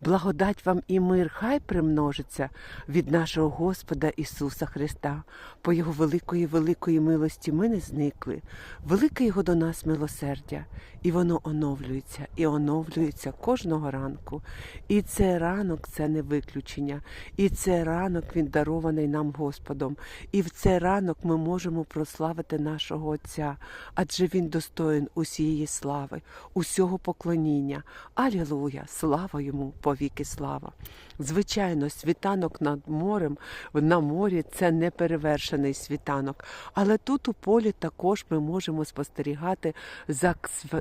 благодать вам і мир хай примножиться від нашого Господа Ісуса Христа. По Його великої, великої милості ми не зникли. Велике Його до нас милосердя, і воно оновлюється, і оновлюється кожного ранку. І цей ранок це не виключення. І цей ранок він дарований нам Господом. І в цей ранок ми можемо прославити нашого Отця, адже Він достоїн усієї слави, усього поклоніння. Алілуя! Слава йому, повіки слава! Звичайно, світанок над морем на морі це неперевершений світанок. Але тут у полі також ми можемо спостерігати за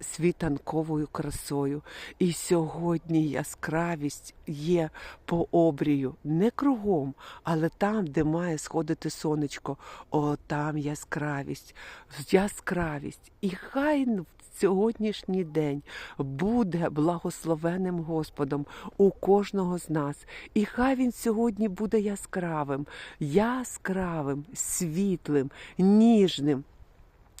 світанковою красою. І сьогодні яскравість є по обрію, не кругом, але там, де має сходити сонечко, о, там яскравість, яскравість. І хай сьогоднішній день буде благословеним Господом у кожного з нас. І хай він сьогодні буде яскравим, яскравим, світлим, ніжним.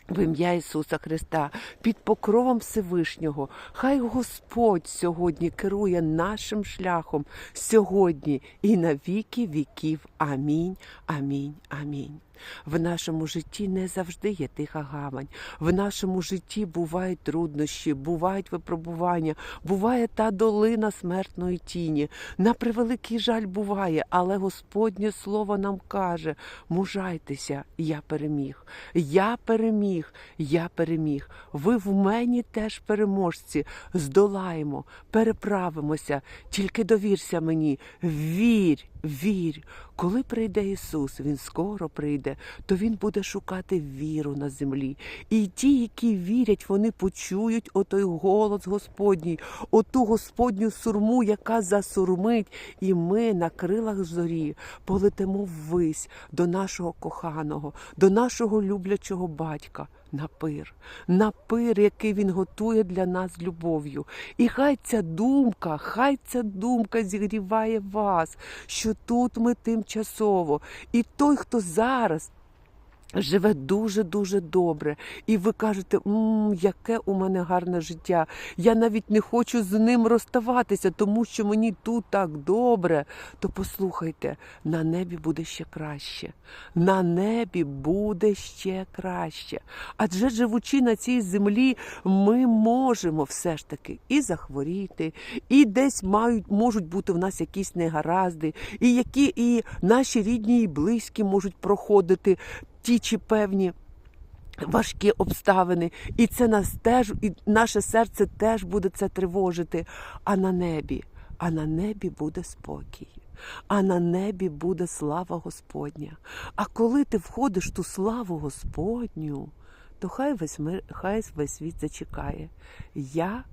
В ім'я Ісуса Христа під покровом Всевишнього. Хай Господь сьогодні керує нашим шляхом сьогодні і на віки віків. Амінь, амінь, амінь. В нашому житті не завжди є тиха гавань. В нашому житті бувають труднощі, бувають випробування, буває та долина смертної тіні. На превеликий жаль буває, але Господнє Слово нам каже: мужайтеся, я переміг. Я переміг, я переміг. Ви в мені теж переможці. Здолаємо, переправимося. Тільки довірся мені, вірь. Вірь, коли прийде Ісус, Він скоро прийде, то Він буде шукати віру на землі. І ті, які вірять, вони почують отой голос Господній, оту Господню сурму, яка засурмить, і ми на крилах зорі полетимо ввись до нашого коханого, до нашого люблячого батька. На пир, на пир, який він готує для нас любов'ю. І хай ця думка, хай ця думка зігріває вас, що тут ми тимчасово. І той, хто зараз. Живе дуже-дуже добре, і ви кажете, «М, яке у мене гарне життя. Я навіть не хочу з ним розставатися, тому що мені тут так добре. То послухайте, на небі буде ще краще. На небі буде ще краще. Адже живучи на цій землі, ми можемо все ж таки і захворіти, і десь мають можуть бути в нас якісь негаразди, і які і наші рідні і близькі можуть проходити ті чи певні. Важкі обставини, і це нас теж, і наше серце теж буде це тривожити. А на небі, а на небі буде спокій, а на небі буде слава Господня. А коли ти входиш в ту славу Господню, то хай весь мир, хай весь світ зачекає. Я,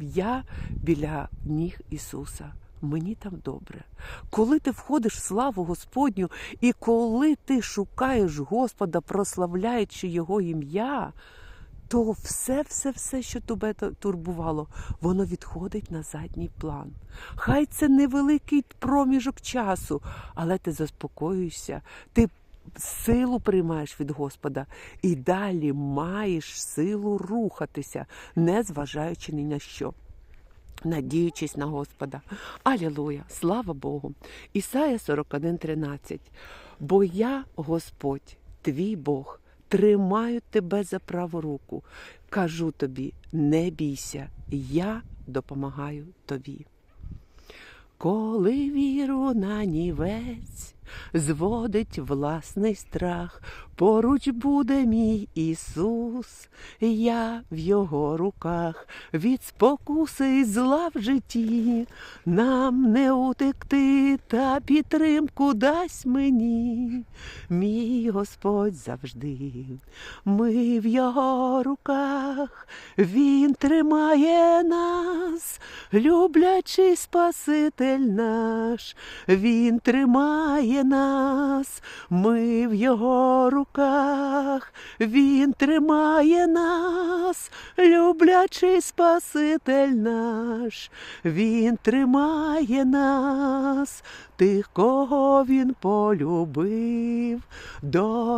я біля ніг Ісуса. Мені там добре. Коли ти входиш в славу Господню, і коли ти шукаєш Господа, прославляючи Його ім'я, то все, все, все, що тебе турбувало, воно відходить на задній план. Хай це невеликий проміжок часу, але ти заспокоюєшся, ти силу приймаєш від Господа і далі маєш силу рухатися, не зважаючи ні на що надіючись на Господа. Алілуя! Слава Богу! Ісая 41:13. Бо я, Господь, твій Бог, тримаю тебе за праву руку. Кажу тобі, не бійся, я допомагаю тобі. Коли віру на нівець зводить власний страх, поруч буде мій Ісус, я в його руках. Від спокуси й зла в житті, нам не утекти, та підтримку дасть мені, мій Господь завжди. Ми в його руках, Він тримає нас, люблячий Спаситель наш, Він тримає нас, ми в його руках, Він тримає нас, люблячий Спаситель наш, Він тримає нас, тих, кого він полюбив,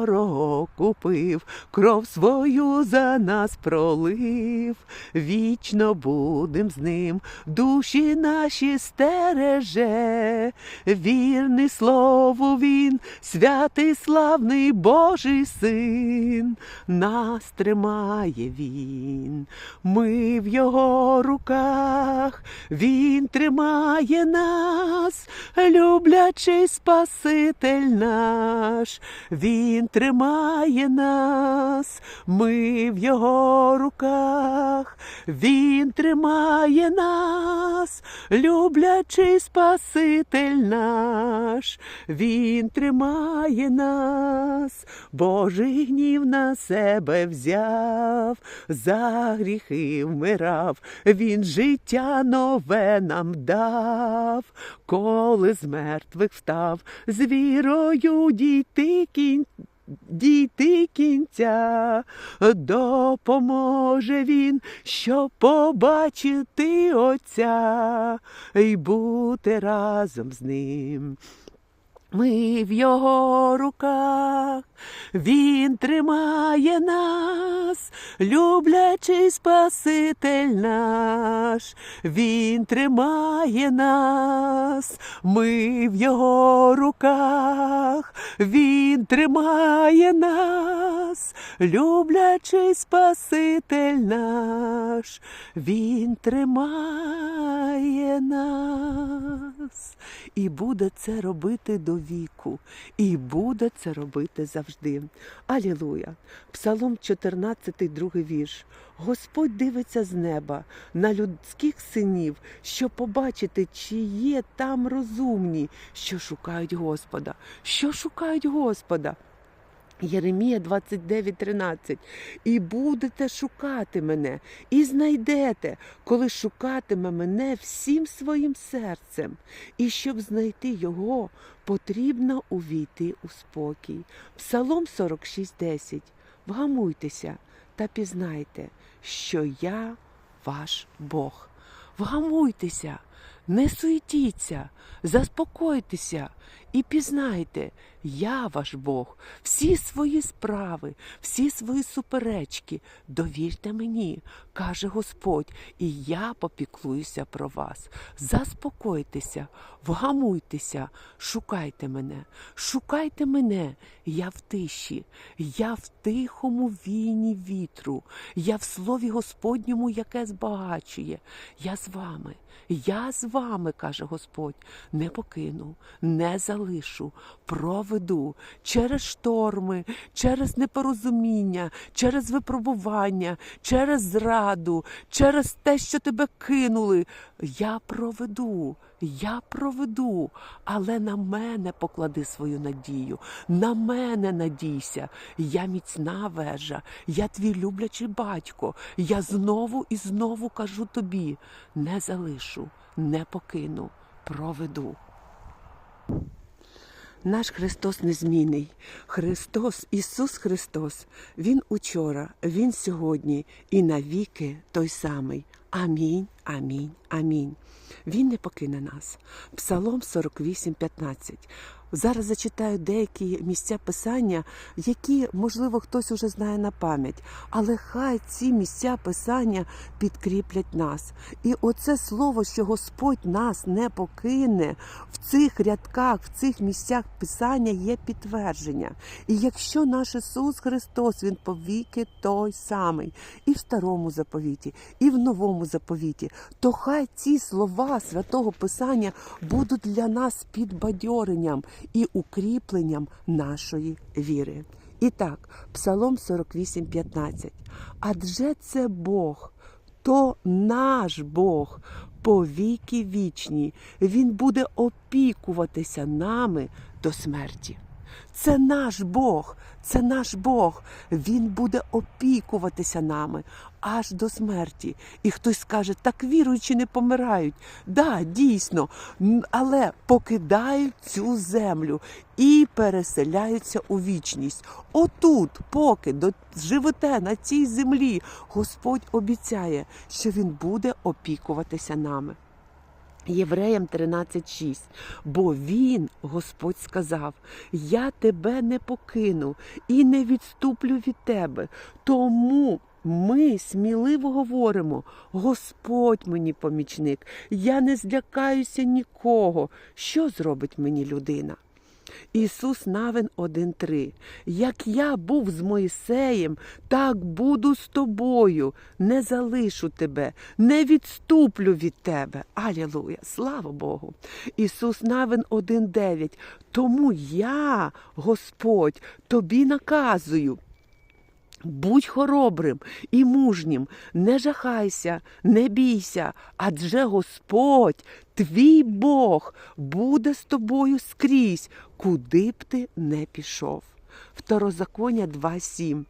дорого купив, кров свою за нас пролив, вічно будем з ним, душі наші стереже, вірний слову він, святий славний Божий син, нас тримає він, ми в його руках, він тримає нас, люблячий Спаситель наш, він тримає нас, ми в його руках, він тримає нас, люблячий Спаситель наш, він тримає нас, Божий гнів на себе взяв, за гріхи вмирав, він життя нове нам дав, коли з мертвих встав, з вірою дійти кінь. Дійти кінця допоможе він, щоб побачити Отця і бути разом з ним. Ми в його руках, він тримає нас, люблячий Спаситель наш, він тримає нас, ми в його руках, він тримає нас, люблячий Спаситель наш, він тримає і буде це робити до віку, і буде це робити завжди. Алілуя! Псалом 14, другий вірш. Господь дивиться з неба на людських синів, щоб побачити, чи є там розумні, що шукають Господа, що шукають Господа. Єремія 29:13. І будете шукати мене, і знайдете, коли шукатиме мене всім своїм серцем. І щоб знайти його, потрібно увійти у спокій. Псалом 46:10. Вгамуйтеся та пізнайте, що я ваш Бог. Вгамуйтеся, не суетіться, заспокойтеся і пізнайте, я ваш Бог, всі свої справи, всі свої суперечки, довірте мені, каже Господь, і я попіклуюся про вас. Заспокойтеся, вгамуйтеся, шукайте мене, шукайте мене, я в тиші, я в тихому війні вітру, я в слові Господньому, яке збагачує. Я з вами, я з вами, каже Господь, не покину, не залишу, проведу через шторми, через непорозуміння, через випробування, через зраду, через те, що тебе кинули. Я проведу, я проведу, але на мене поклади свою надію, на мене надійся. Я міцна вежа, я твій люблячий батько. Я знову і знову кажу тобі: не залишу, не покину, проведу. Наш Христос незмінний. Христос, Ісус Христос, Він учора, Він сьогодні і навіки той самий. Амінь, амінь, амінь. Він не покине нас. Псалом 48, 15. Зараз зачитаю деякі місця писання, які, можливо, хтось уже знає на пам'ять, але хай ці місця писання підкріплять нас. І оце слово, що Господь нас не покине в цих рядках, в цих місцях писання є підтвердження. І якщо наш Ісус Христос, Він повіки той самий, і в старому заповіті, і в новому заповіті, то хай ці слова святого Писання будуть для нас підбадьоренням і укріпленням нашої віри. І так, Псалом 48,15. Адже це Бог, то наш Бог по віки вічні. Він буде опікуватися нами до смерті. Це наш Бог, це наш Бог. Він буде опікуватися нами аж до смерті. І хтось скаже, так віруючі не помирають. Да, дійсно, але покидають цю землю і переселяються у вічність. Отут, поки до живете на цій землі, Господь обіцяє, що Він буде опікуватися нами. Євреям 13:6. Бо він, Господь сказав: Я тебе не покину і не відступлю від тебе. Тому ми сміливо говоримо: Господь мені помічник, я не злякаюся нікого. Що зробить мені людина? Ісус Навин 1.3. Як я був з Моїсеєм, так буду з тобою. Не залишу тебе, не відступлю від тебе. Алілуя! Слава Богу! Ісус Навин 1.9. Тому я, Господь, тобі наказую. Будь хоробрим і мужнім, не жахайся, не бійся, адже Господь, твій Бог, буде з тобою скрізь, куди б ти не пішов. Второзаконня 2.7.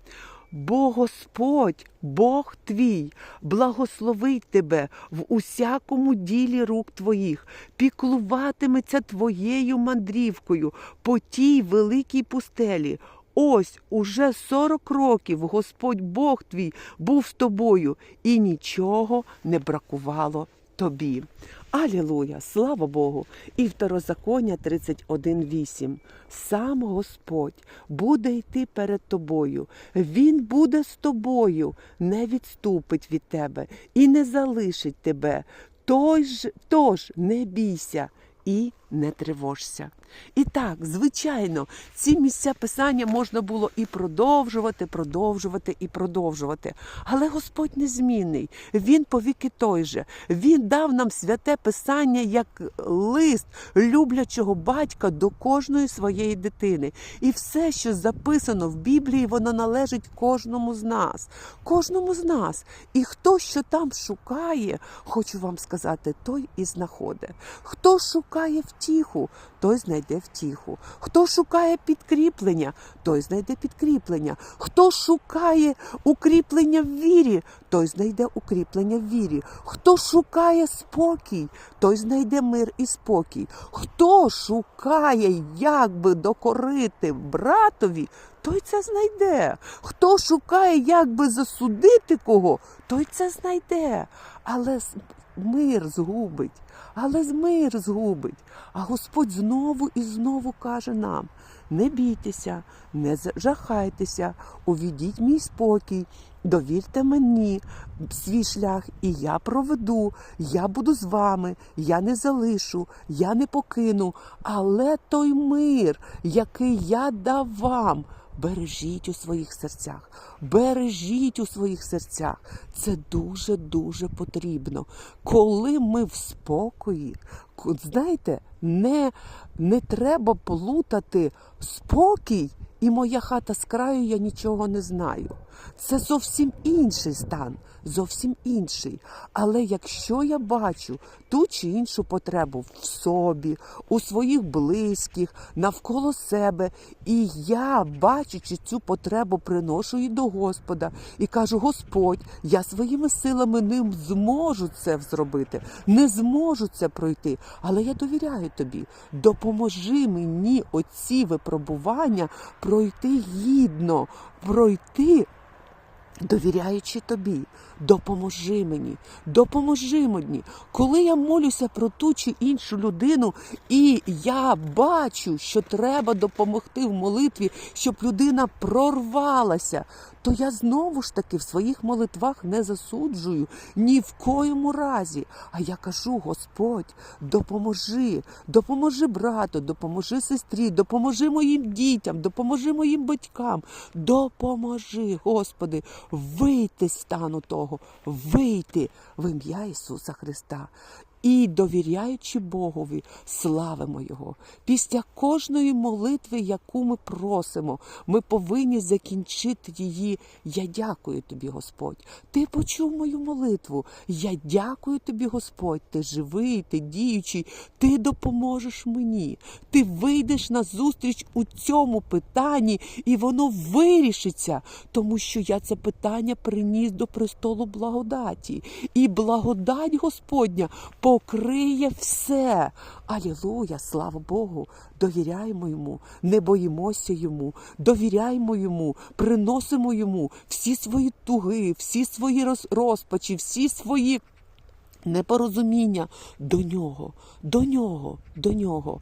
Бо Господь, Бог твій, благословить тебе в усякому ділі рук твоїх, піклуватиметься твоєю мандрівкою по тій великій пустелі. Ось уже сорок років Господь Бог твій був з тобою, і нічого не бракувало тобі. Алілуя, слава Богу! І второзаконня 31.8. Сам Господь буде йти перед тобою, Він буде з тобою, не відступить від тебе і не залишить тебе. Тож, тож не бійся і не тривожся. І так, звичайно, ці місця писання можна було і продовжувати, продовжувати і продовжувати. Але Господь незмінний, Він повіки той же. Він дав нам святе писання як лист люблячого батька до кожної своєї дитини. І все, що записано в Біблії, воно належить кожному з нас. Кожному з нас. І хто що там шукає, хочу вам сказати, той і знаходить. Хто шукає втіху, той знайде втіху. Хто шукає підкріплення, той знайде підкріплення. Хто шукає укріплення в вірі, той знайде укріплення в вірі. Хто шукає спокій, той знайде мир і спокій. Хто шукає, як би докорити братові, той це знайде. Хто шукає, як би засудити кого, той це знайде. Але мир згубить, але мир згубить. А Господь знову і знову каже нам: не бійтеся, не жахайтеся, увідіть мій спокій, довірте мені свій шлях, і я проведу, я буду з вами, я не залишу, я не покину. Але той мир, який я дав вам. Бережіть у своїх серцях, бережіть у своїх серцях. Це дуже дуже потрібно. Коли ми в спокої, ко- знаєте, не, не треба плутати спокій і моя хата з краю, я нічого не знаю. Це зовсім інший стан, зовсім інший. Але якщо я бачу ту чи іншу потребу в собі, у своїх близьких, навколо себе, і я, бачачи цю потребу, приношу її до Господа і кажу: Господь, я своїми силами не зможу це зробити, не зможу це пройти, але я довіряю тобі. Допоможи мені оці випробування пройти гідно, пройти довіряючи тобі, допоможи мені, допоможи мені. Коли я молюся про ту чи іншу людину, і я бачу, що треба допомогти в молитві, щоб людина прорвалася, то я знову ж таки в своїх молитвах не засуджую ні в коєму разі. А я кажу: Господь, допоможи, допоможи брату, допоможи сестрі, допоможи моїм дітям, допоможи моїм батькам, допоможи, Господи, вийти з стану того, вийти в ім'я Ісуса Христа. І довіряючи Богові, славимо Його. Після кожної молитви, яку ми просимо, ми повинні закінчити її. Я дякую тобі, Господь. Ти почув мою молитву. Я дякую тобі, Господь. Ти живий, ти діючий, ти допоможеш мені. Ти вийдеш на зустріч у цьому питанні, і воно вирішиться, тому що я це питання приніс до престолу благодаті. І благодать Господня покриє все. Алілуя, слава Богу, довіряємо йому, не боїмося йому, довіряємо йому, приносимо йому всі свої туги, всі свої розпачі, всі свої непорозуміння до нього, до нього, до нього.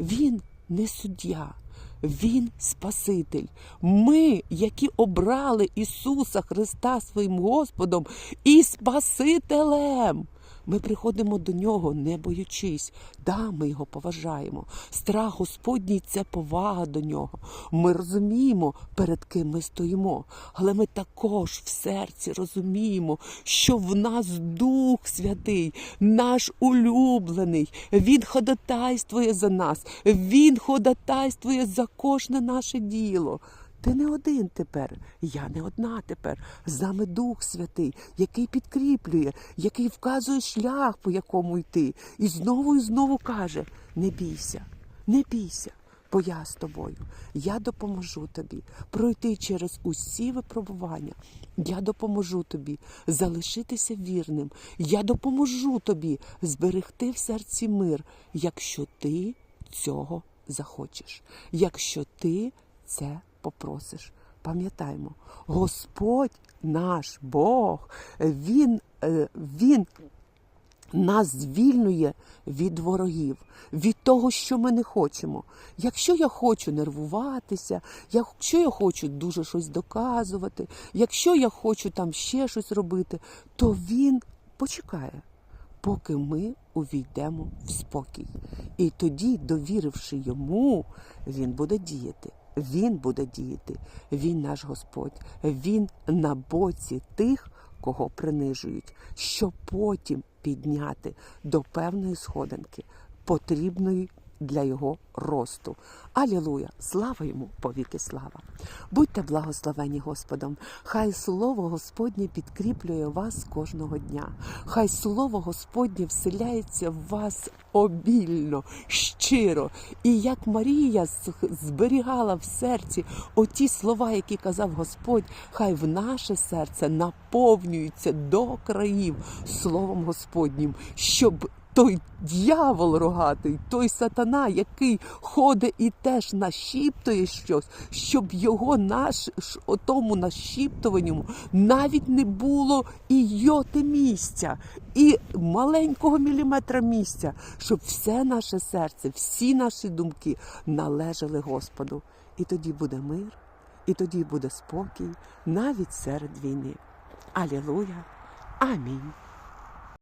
Він не суддя, він Спаситель. Ми, які обрали Ісуса Христа своїм Господом і Спасителем. Ми приходимо до нього, не боючись. Да, ми його поважаємо. Страх Господній це повага до нього. Ми розуміємо, перед ким ми стоїмо. Але ми також в серці розуміємо, що в нас Дух Святий, наш улюблений. Він ходатайствує за нас, Він ходатайствує за кожне наше діло. Ти не один тепер, я не одна тепер. З нами Дух Святий, який підкріплює, який вказує шлях, по якому йти. І знову і знову каже: не бійся, не бійся, бо я з тобою. Я допоможу тобі пройти через усі випробування. Я допоможу тобі залишитися вірним. Я допоможу тобі зберегти в серці мир, якщо ти цього захочеш, якщо ти це попросиш. Пам'ятаймо, Господь наш Бог, Він, е, Він нас звільнює від ворогів, від того, що ми не хочемо. Якщо я хочу нервуватися, якщо я хочу дуже щось доказувати, якщо я хочу там ще щось робити, то він почекає, поки ми увійдемо в спокій. І тоді, довіривши йому, він буде діяти. Він буде діяти, він наш Господь, він на боці тих, кого принижують, щоб потім підняти до певної сходинки, потрібної для його росту. Алілуя! Слава йому, повіки слава! Будьте благословені Господом! Хай слово Господнє підкріплює вас кожного дня. Хай слово Господнє вселяється в вас обільно, щиро. І як Марія зберігала в серці оті слова, які казав Господь, хай в наше серце наповнюється до країв Словом Господнім, щоб той дьявол рогатий, той сатана, який ходить і теж нашіптує щось, щоб його наш отому нашіптуванню навіть не було і йоти місця, і маленького міліметра місця, щоб все наше серце, всі наші думки належали Господу. І тоді буде мир, і тоді буде спокій навіть серед війни. Алілуя. Амінь.